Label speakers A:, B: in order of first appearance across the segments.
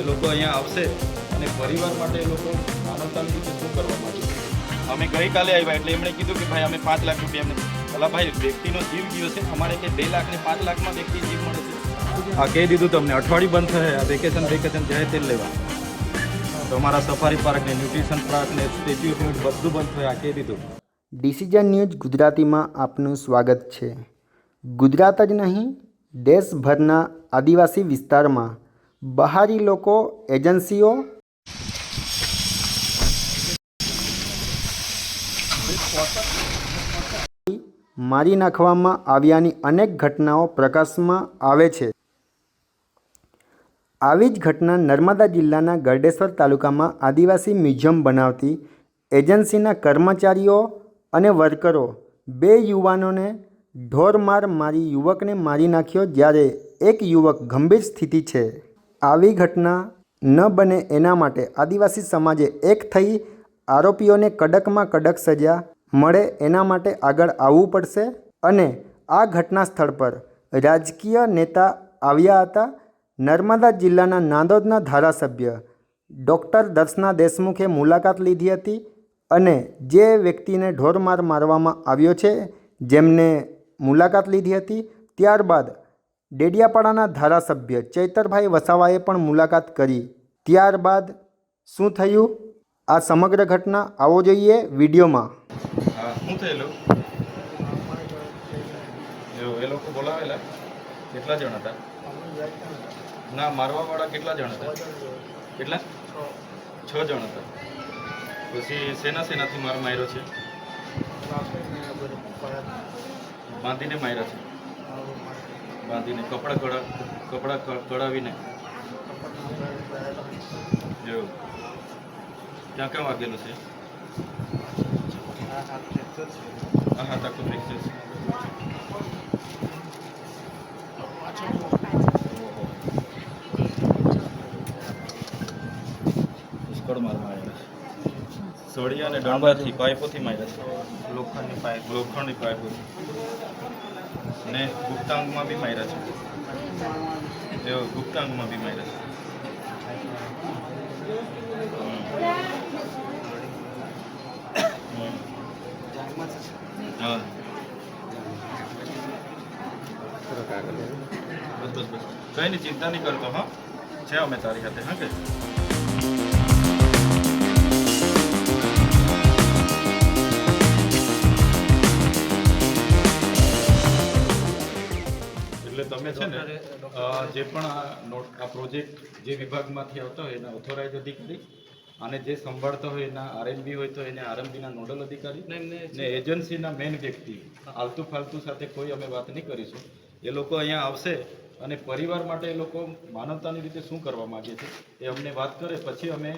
A: એ લોકો અહીંયા આવશે અને પરિવાર માટે એ લોકો માનવતાની રીતે શું કરવા માંગે અમે ગઈકાલે આવ્યા એટલે એમણે કીધું કે ભાઈ અમે પાંચ લાખ રૂપિયા એમને ભલા ભાઈ વ્યક્તિનો જીવ ગયો છે. અમારે કે બે લાખ ને પાંચ લાખમાં વ્યક્તિ જીવ મળે છે? આ કહી દીધું તમને. અઠવાડિયું બંધ થશે. આ વેકેશન વેકેશન જાય તે લેવા. તો અમારા સફારી પાર્ક ને ન્યુટ્રિશન પાર્ક ને સ્ટેચ્યુ ઓફ યુનિટ બધું બંધ થયું. આ કહી દીધું.
B: ડિસિઝન ન્યૂઝ ગુજરાતીમાં આપનું સ્વાગત છે. ગુજરાત જ નહીં દેશભરના આદિવાસી વિસ્તારમાં બહારી લોકો, એજન્સીઓ મારી નાખવામાં આવ્યાની અનેક ઘટનાઓ પ્રકાશમાં આવે છે. આવી જ ઘટના નર્મદા જિલ્લાના ગરડેશ્વર તાલુકામાં આદિવાસી મ્યુઝિયમ બનાવતી એજન્સીના કર્મચારીઓ અને વર્કરો બે યુવાનોને ઢોરમાર મારી યુવકને મારી નાખ્યો જ્યારે એક યુવક ગંભીર સ્થિતિ છે. આવી ઘટના ન બને એના માટે આદિવાસી સમાજે એક થઈ આરોપીઓને કડકમાં કડક સજા મળે એના માટે આગળ આવવું પડશે અને આ ઘટના સ્થળ પર રાજકીય નેતા આવ્યા હતા. નર્મદા જિલ્લાના નાંદોદના ધારાસભ્ય ડૉક્ટર દર્શના દેશમુખે મુલાકાત લીધી હતી અને જે વ્યક્તિને ઢોરમાર મારવામાં આવ્યો છે, જેમને મુલાકાત લીધી હતી, ત્યારબાદ ડેડિયાપાડાના ધારાસભ્ય ચૈતરભાઈ વસાવાએ પણ મુલાકાત કરી. ત્યારબાદ શું થયું? આ સમગ્ર ઘટના આવો જોઈએ વિડીયોમાં.
A: શું થયેલું? એ લોકો બોલાવેલા. કેટલા જણ હતા? ના મારવા વાળા કેટલા જણ હતા? કેટલા? છ જણ હતા. પછી સેના સેનાથી માર માર્યો છે. બાંધીને માર્યા છે. બાંધીને કપડાં કડા કપડાં કડાવીને જો ક્યાં ક્યાં વાગેલું છે? હા હા તાકું ફ્રેક્ચર છે. સળિયા અને ડાંબાથી પાઇપોથી માર્યા છે. લોખંડની પાઇપ. લોખંડની પાઇપોથી ને ગુપ્તાંગમાં બી માર્યા છે. તેઓ ગુપ્તાંગમાં બી માર્યા છે. હા. બસ બસ બસ. કઈ નહીં ચિંતા નહીં કરતો, હા? છે અમે તારી સાથે, હા કે? તમે છે ને જે પણ આ પ્રોજેક્ટ જે વિભાગમાંથી આવતા હોય એના ઓથોરાઇઝ અધિકારી અને જે સંભાળતા હોય એના આરએમબી હોય તો એને આરએમબીના નોડલ અધિકારી ને એજન્સીના મેન વ્યક્તિ આલતુ ફાલતુ સાથે કોઈ અમે વાત નહીં કરીશું. એ લોકો અહીંયા આવશે અને પરિવાર માટે એ લોકો માનવતાની રીતે શું કરવા માંગે છે એ અમને વાત કરે પછી અમે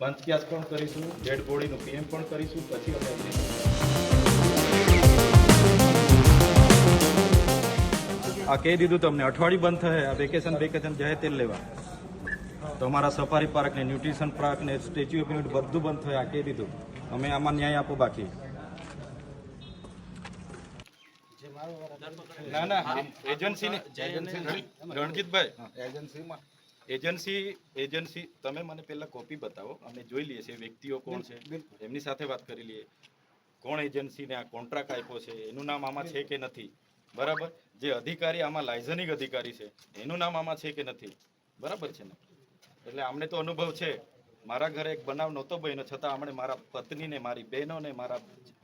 A: પંચક્યાસ પણ કરીશું ડેડ બોડીનું પીએમ પણ કરીશું પછી અમે આ કહી દીધું તમને અઠવાડિયું બંધ થશે આ વેકેશન વેકેશન જાય તે લેવા. તો અમારા સફારી પાર્ક ને ન્યુટ્રિશન પાર્ક ને સ્ટેચ્યુ ઓફ યુનિટ બધું બંધ થયું આ કહી દીધું. અમે આમાં ન્યાય આપો બાકી. ના ના એજન્સી રણજીતભાઈ
C: એજન્સીમાં
A: એજન્સી એજન્સી તમે મને પહેલા કોપી બતાવો. અમે જોઈ લઈએ છીએ વ્યક્તિઓ કોણ છે. એમની સાથે વાત કરી લઈએ. કોણ એજન્સીને આ કોન્ટ્રાક્ટ આપ્યો છે? એનું નામ આમાં છે કે નથી? બરાબર? જે અધિકારી આમાં લાયઝનિક અધિકારી છે એનું નામ આમાં છે કે નથી? બરાબર છે ને? એટલે અમને તો અનુભવ છે. મારા ઘરે એક બનાવ નહોતો બન્યો છતાં હમણે મારા પત્નીને મારી બહેનોને મારા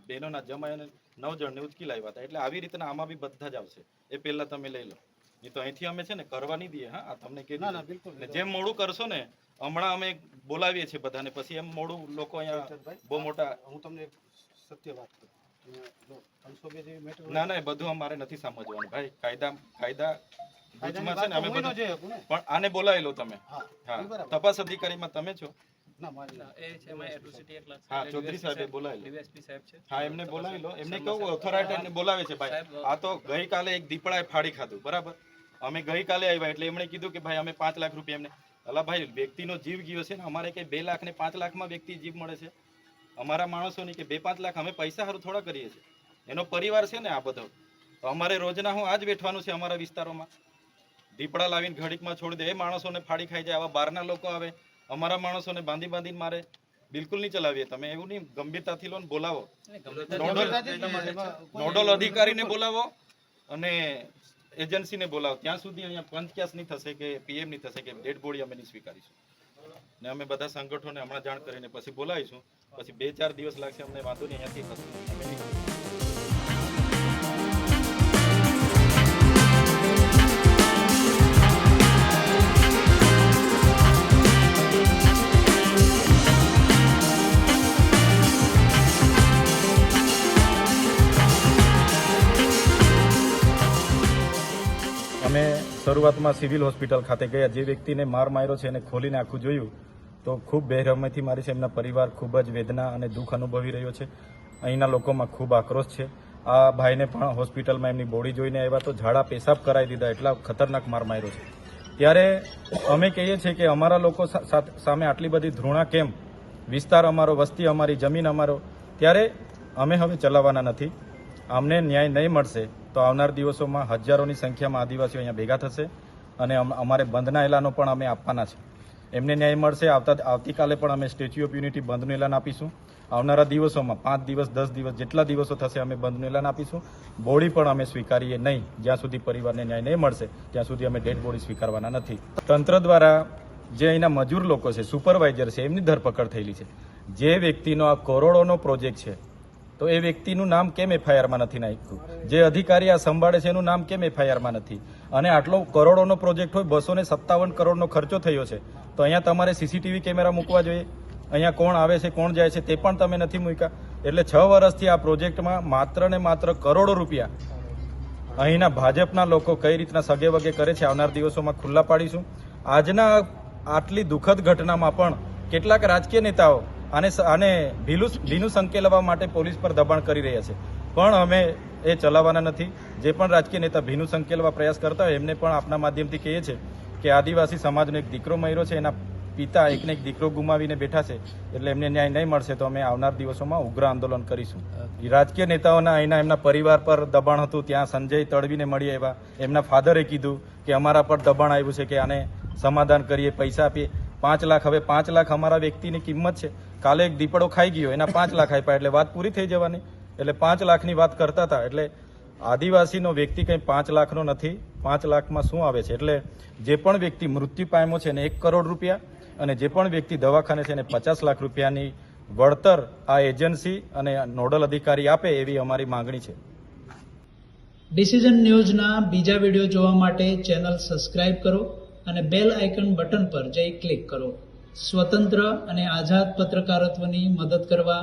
A: બહેનોના જમાઈને નવ જણને ઉચકી લાવ્યા હતા. એટલે આવી રીતના આમાં બી બધા જ આવશે. એ પહેલાં તમે લઈ લો. એ તો અહીંથી અમે છે ને કરવા નહીં દઈએ હા? આ તમને કે
C: ના, ના, બિલકુલ.
A: જેમ મોડું કરશો ને હમણાં અમે બોલાવીએ છીએ બધાને. પછી એમ મોડું લોકો અહીંયા બહુ મોટા
C: હું તમને સત્ય વાત કરું.
A: ના ના એ બધું અમારે નથી સમજવાનું ભાઈ કાયદા કાયદા ભુજમાં છે ને અમે બધું પણ આને બોલાવી તમે.
C: હા.
A: તપાસ અધિકારીમાં તમે છો?
C: ના મારી
D: એ છે એમાં એટ્રોસિટી એક લાખ
A: હા ચૌધરી સાહેબે બોલાવી
D: છે.
A: હા એમને બોલાવી એમને કહું ઓથોરાઇટીને બોલાવે છે ભાઈ. આ તો ગઈકાલે એક દીપડાએ ફાડી ખાધું બરાબર? અમે ગઈકાલે આવ્યા એટલે એમણે કીધું કે ભાઈ અમે પાંચ લાખ રૂપિયા એમને અલા ભાઈ વ્યક્તિનો જીવ ગયો છે ને અમારે કઈ બે લાખ ને પાંચ લાખમાં વ્યક્તિ જીવ મળે છે? અમારા માણસોની કે બે પાંચ લાખ અમે પૈસા સારું થોડા કરીએ છીએ. એનો પરિવાર છે ને આ બધો. તો અમારે રોજના હું આજ બેઠવાનું છે અમારા વિસ્તારોમાં. દીપડા લાવીને ઘડીકમાં છોડી દે. એ માણસોને ફાડી ખાઈ જાય. આવા બહારના લોકો આવે. અમારા માણસોને બાંધી બાંધીને મારે બિલકુલ નહીં ચલાવીએ. તમે એવું નહીં ગંભીરતાથી લો ને બોલાવો નોડલ નોડલ અધિકારીને બોલાવો અને એજન્સીને બોલાવો. ત્યાં સુધી અહીંયા પંચક્યાસ નહીં થશે કે પીએમ નહીં થશે કે ડેડ બોડી અમે નહીં સ્વીકારીશું. ને અમે બધા સંગઠનોને હમણાં જાણ કરીને પછી બોલાવીશું. પછી બે ચાર દિવસ લાગશે અમને વાંધો નહીં, અહીંયાથી અમે શરૂઆતમાં સિવિલ હોસ્પિટલ ખાતે ગયા. જે વ્યક્તિને માર માર્યો છે એને ખોલીને આખું જોયું. તો ખૂબ બેરહમથી મારી છે. એમના પરિવાર ખૂબ જ વેદના અને દુઃખ અનુભવી રહ્યો છે. અહીંના લોકોમાં ખૂબ આક્રોશ છે. આ ભાઈને પણ હોસ્પિટલમાં એમની બોડી જોઈને આવ્યા તો ઝાડા પેશાબ કરાવી દીધા એટલા ખતરનાક માર માર્યો છે. ત્યારે અમે કહીએ છીએ કે અમારા લોકો સામે આટલી બધી ધૃણા કેમ? વિસ્તાર અમારો, વસ્તી અમારી, જમીન અમારો. ત્યારે અમે હવે ચલાવવાના નથી. અમને ન્યાય નહીં મળશે તો આવનાર દિવસોમાં હજારોની સંખ્યામાં આદિવાસીઓ અહીંયા ભેગા થશે અને અમ- અમારે બંધના એલાનો પણ અમે આપવાના છે. એમને ન્યાય મળશે. આવતા આવતીકાલે પણ અમે સ્ટેચ્યુ ઓફ યુનિટી બંધનું એલાન આપીશું. આવનારા દિવસોમાં પાંચ દિવસ, દસ દિવસ જેટલા દિવસો થશે અમે બંધનું એલાન આપીશું. બોડી પણ અમે સ્વીકારીએ નહીં. જ્યાં સુધી પરિવારને ન્યાય નહીં મળશે, ત્યાં સુધી અમે ડેડ બોડી સ્વીકારવાના નથી. તંત્ર દ્વારા જે અહીંના મજૂર લોકો છે, સુપરવાઇઝર છે, એમની ધરપકડ થયેલી છે. જે વ્યક્તિનો આ કરોડોનો પ્રોજેક્ટ છે, તો એ વ્યક્તિનું નામ કેમ એફઆઈઆરમાં નથી નાખ્યું? જે અધિકારી આ સંભાળે છે, એનું નામ કેમ એફઆઈઆરમાં નથી? અને આટલો કરોડોનો પ્રોજેક્ટ હોય બસો સત્તાવન કરોડનો ખર્ચો થયો છે. તો અહીંયા તમારે સીસીટીવી કેમેરા મૂકવા જોઈએ. અહીંયા કોણ આવે છે, કોણ જાય છે, તે પણ તમે નથી મૂક્યા. એટલે છ વર્ષથી આ પ્રોજેક્ટમાં માત્ર ને માત્ર કરોડો રૂપિયા અહીંના ભાજપના લોકો કઈ રીતના સગે વગે કરે છે, આવનાર દિવસોમાં ખુલ્લા પાડીશું. આજના આટલી દુઃખદ ઘટનામાં પણ કેટલાક રાજકીય નેતાઓ આને આને ભીલું ભીનું સંકેલવા માટે પોલીસ પર દબાણ કરી રહ્યા છે. પણ અમે એ ચલાવવાના નથી. જે પણ રાજકીય નેતા ભીનું સંકેલવા પ્રયાસ કરતા હોય એમને પણ આપના માધ્યમથી કહીએ છે કે આદિવાસી સમાજનો એક દીકરો મર્યો છે એના પિતા એકને એક દીકરો ગુમાવીને બેઠા છે એટલે એમને ન્યાય નહીં મળશે તો અમે આવનાર દિવસોમાં ઉગ્ર આંદોલન કરીશું. રાજકીય નેતાઓના અહીંના એમના પરિવાર પર દબાણ હતું ત્યાં સંજય તડવીને મળી આવ્યા. એમના ફાધરે કીધું કે અમારા પર દબાણ આવ્યું છે કે આને સમાધાન કરીએ પૈસા આપીએ. પાંચ લાખ હવે પાંચ લાખ અમારા વ્યક્તિની કિંમત છે. કાલે એક દીપડો ખાઈ ગયો એના પાંચ લાખ આપ્યા એટલે વાત પૂરી થઈ જવાની. એટલે પાંચ લાખની વાત કરતા હતા, એટલે આદિવાસીનો વ્યક્તિ કંઈ પાંચ લાખનો નથી, પાંચ લાખમાં શું આવે છે? એટલે જે પણ વ્યક્તિ મૃત્યુ પામ્યો છે એને એક કરોડ રૂપિયા અને જે પણ વ્યક્તિ દવાખાને છે એને પચાસ લાખ રૂપિયાની વળતર આ એજન્સી અને નોડલ અધિકારી આપે એવી અમારી માંગણી છે.
E: ડિસિઝન ન્યૂઝના બીજા વીડિયો જોવા માટે ચેનલ સબસ્ક્રાઇબ કરો અને બેલ આઇકન બટન પર જઈ ક્લિક કરો. સ્વતંત્ર અને આઝાદ પત્રકારત્વની મદદ કરવા